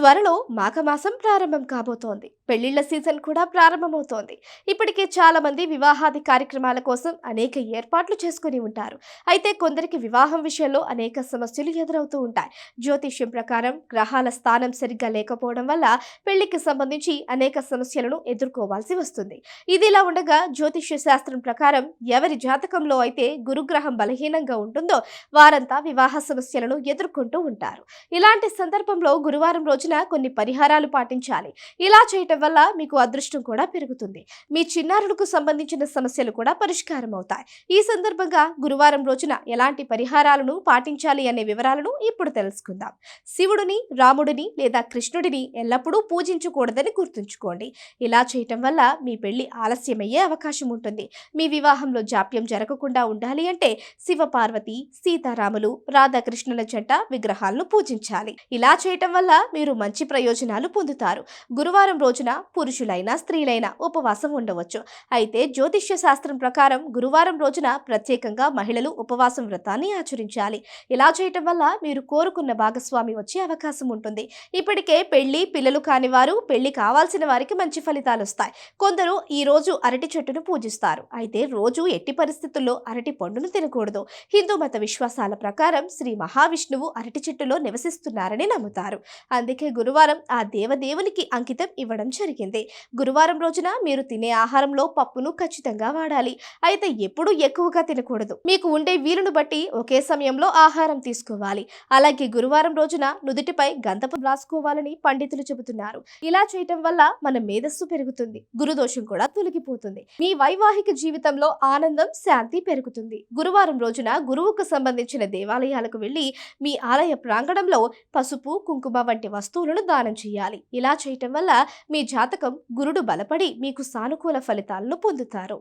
త్వరలో మాఘమాసం ప్రారంభం కాబోతోంది. పెళ్ళిళ్ళ సీజన్ కూడా ప్రారంభమవుతోంది. ఇప్పటికే చాలా మంది వివాహాది కార్యక్రమాల కోసం అనేక ఏర్పాట్లు చేసుకుని ఉంటారు. అయితే కొందరికి వివాహం విషయంలో అనేక సమస్యలు ఎదురవుతూ ఉంటాయి. జ్యోతిష్యం ప్రకారం గ్రహాల స్థానం సరిగ్గా లేకపోవడం వల్ల పెళ్ళికి సంబంధించి అనేక సమస్యలను ఎదుర్కోవాల్సి వస్తుంది. ఇదిలా ఉండగా జ్యోతిష్య శాస్త్రం ప్రకారం ఎవరి జాతకంలో అయితే గురుగ్రహం బలహీనంగా ఉంటుందో వారంతా వివాహ సమస్యలను ఎదుర్కొంటూ ఉంటారు. ఇలాంటి సందర్భంలో గురువారం రోజున కొన్ని పరిహారాలు పాటించాలి. ఇలా చేయటం వల్ల మీకు అదృష్టం కూడా పెరుగుతుంది. మీ చిన్నారులకు సంబంధించిన సమస్యలు కూడా పరిష్కారం అవుతాయి ఈ సందర్భంగా గురువారం రోజున ఎలాంటి పరిహారాలను పాటించాలి అనే వివరాలను ఇప్పుడు తెలుసుకుందాం. శివుడిని రాముడిని లేదా కృష్ణుడిని ఎల్లప్పుడూ పూజించకూడదని గుర్తుంచుకోండి. ఇలా చేయటం వల్ల మీ పెళ్ళి ఆలస్యమయ్యే అవకాశం ఉంటుంది. మీ వివాహంలో జాప్యం జరగకుండా ఉండాలి అంటే శివపార్వతి సీతారాములు రాధాకృష్ణుల జంట విగ్రహాలను పూజించాలి. ఇలా చేయటం వల్ల మీరు మంచి ప్రయోజనాలు పొందుతారు. గురువారం రోజున పురుషులైనా స్త్రీలైనా ఉపవాసం ఉండవచ్చు. అయితే జ్యోతిష్య శాస్త్రం ప్రకారం గురువారం రోజున ప్రత్యేకంగా మహిళలు ఉపవాసం వ్రతాన్ని ఆచరించాలి. ఇలా చేయటం వల్ల మీరు కోరుకున్న భాగస్వామి వచ్చే అవకాశం ఉంటుంది. ఇప్పటికే పెళ్ళి పిల్లలు కాని వారు పెళ్ళి కావాల్సిన వారికి మంచి ఫలితాలు వస్తాయి. కొందరు ఈ రోజు అరటి చెట్టును పూజిస్తారు. అయితే రోజు ఎట్టి పరిస్థితుల్లో అరటి పండును తినకూడదు. హిందూ మత విశ్వాసాల ప్రకారం శ్రీ మహావిష్ణువు అరటి చెట్టులో నివసిస్తున్నారని నమ్ముతారు. అందుకే గురువారం ఆ దేవదేవునికి అంకితం ఇవ్వడం జరిగింది. గురువారం రోజున మీరు తినే ఆహారంలో పప్పును ఖచ్చితంగా వాడాలి. అయితే ఎప్పుడూ ఎక్కువగా తినకూడదు. మీకు ఉండే వీలును బట్టి ఒకే సమయంలో ఆహారం తీసుకోవాలి. అలాగే గురువారం రోజున నుదుటిపై గంధపు రాసుకోవాలని పండితులు చెబుతున్నారు. ఇలా చేయటం వల్ల మన మేధస్సు పెరుగుతుంది. గురుదోషం కూడా తొలగిపోతుంది. మీ వైవాహిక జీవితంలో ఆనందం శాంతి పెరుగుతుంది. గురువారం రోజున గురువుకు సంబంధించిన దేవాలయాలకు వెళ్ళి మీ ఆలయ ప్రాంగణంలో పసుపు కుంకుమ వంటి వస్తువులను దానం చేయాలి. ఇలా చేయటం వల్ల మీ మీ జాతకం గురుడు బలపడి మీకు సానుకూల ఫలితాలను పొందుతారు.